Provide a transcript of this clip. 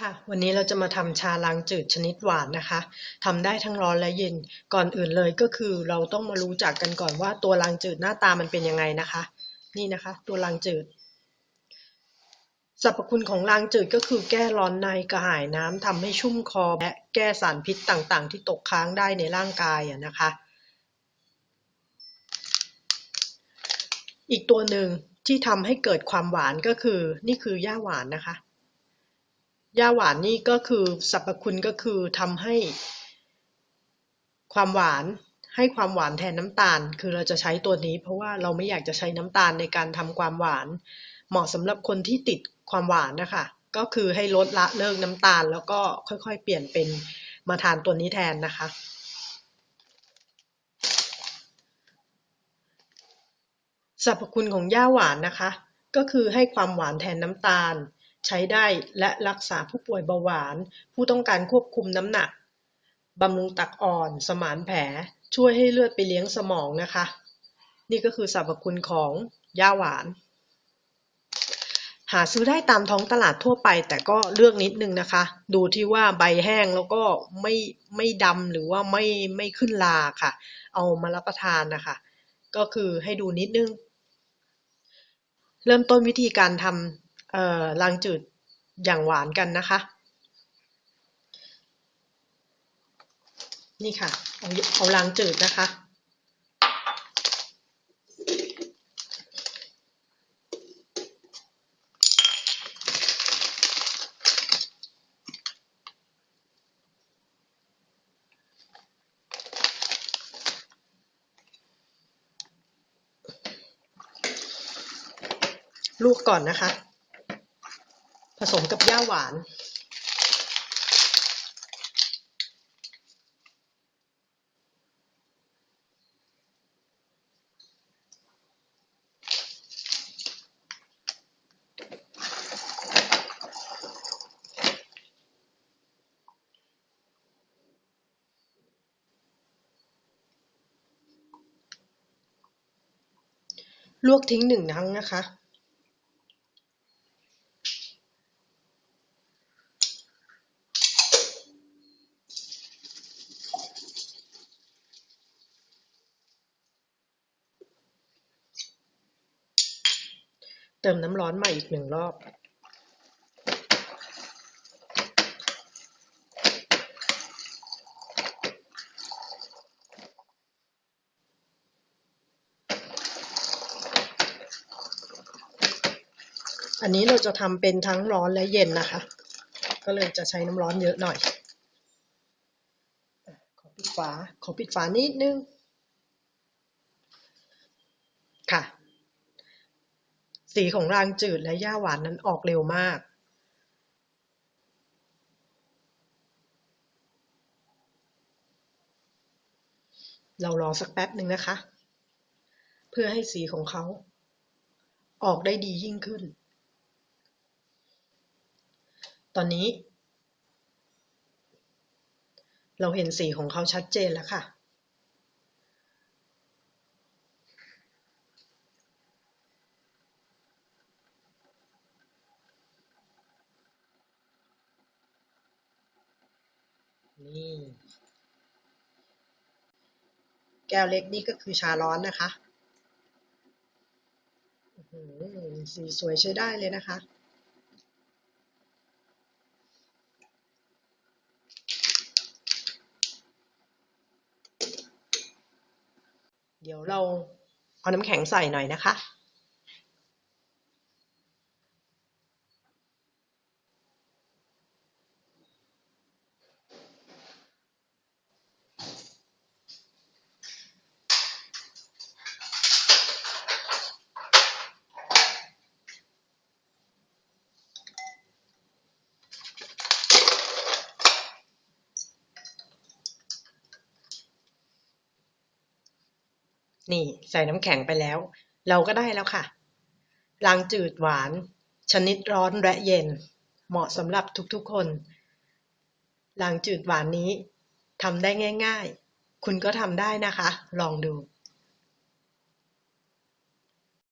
ค่ะ วันนี้เราจะมาทำชาล้างจืดชนิดหวานนะคะทำได้ทั้งร้อนและเย็น ก่อนอื่นเลยก็คือเราต้องมารู้จักกันก่อนว่าตัวล้างจืดหน้าตามันเป็นยังไงนะคะ นี่นะคะ ตัวล้างจืด สรรพคุณของล้างจืดก็คือแก้ร้อนในกระหายน้ำทำให้ชุ่มคอและแก้สารพิษต่างๆ ที่ตกค้างได้ในร่างกายอะนะคะ อีกตัวหนึ่งที่ทำให้เกิดความหวานก็คือ นี่คือย่าหวานนะคะ ย่าหวานนี่ก็คือสรรพคุณก็คือทำให้ความหวานให้ความหวานแทนน้ำตาล คือเราจะใช้ตัวนี้ เพราะว่าเราไม่อยากจะใช้น้ำตาลในการทำความหวาน เหมาะสำหรับคนที่ติดความหวานนะคะ ก็คือให้ลดละเลิกน้ำตาล แล้วก็ค่อยๆ เปลี่ยนเป็นมาทานตัวนี้แทนนะคะ สรรพคุณของย่าหวานนะคะ ก็คือให้ความหวานแทนน้ำตาล ใช้ได้และรักษาผู้ป่วยเบาหวาน ผู้ต้องการควบคุมน้ำหนัก บำรุงตักอ่อน สมานแผล ช่วยให้เลือดไปเลี้ยงสมองนะคะ นี่ก็คือสรรพคุณของย่าหวาน หาซื้อได้ตามท้องตลาดทั่วไป แต่ก็เลือกนิดนึงนะคะ ดูที่ว่าใบแห้งแล้วก็ไม่ไม่ดำหรือว่าไม่ไม่ขึ้นลาค่ะ เอามารับประทานนะคะ ก็คือให้ดูนิดนึง เริ่มต้นวิธีการทำ เอ่อรังจืดอย่างหวานกันนะคะ นี่ค่ะ เอาเอารังจืดนะคะลวกก่อนนะคะ สมกับย่าหวาน ลวกทิ้งหนึ่งครั้งนะคะเติมน้ำร้อนใหม่อีกหนึ่งรอบอันนี้เราจะทำเป็นทั้งร้อนและเย็นนะคะ ก็เลยจะใช้น้ำร้อนเยอะหน่อย ขอปิดฝา ขอปิดฝานิดนึง ค่ะ สีของรางจืดและหญ้าหวานนั้นออกเร็วมากเรารอสักแป๊บหนึ่งนะคะ เพื่อให้สีของเขา ออกได้ดียิ่งขึ้น ตอนนี้ เราเห็นสีของเขาชัดเจนแล้วค่ะ นี่ แก้วเล็กนี่ก็คือชาร้อนนะคะสีสวยใช้ได้เลยนะคะ เดี๋ยวเราเอาน้ำแข็งใส่หน่อยนะคะ นี่ใส่น้ำแข็งไปแล้ว เราก็ได้แล้วค่ะล้างจืดหวาน ชนิดร้อนและเย็น เหมาะสำหรับทุกๆคนล้างจืดหวานนี้ทำได้ง่าย ๆ คุณก็ทำได้นะคะ ลองดู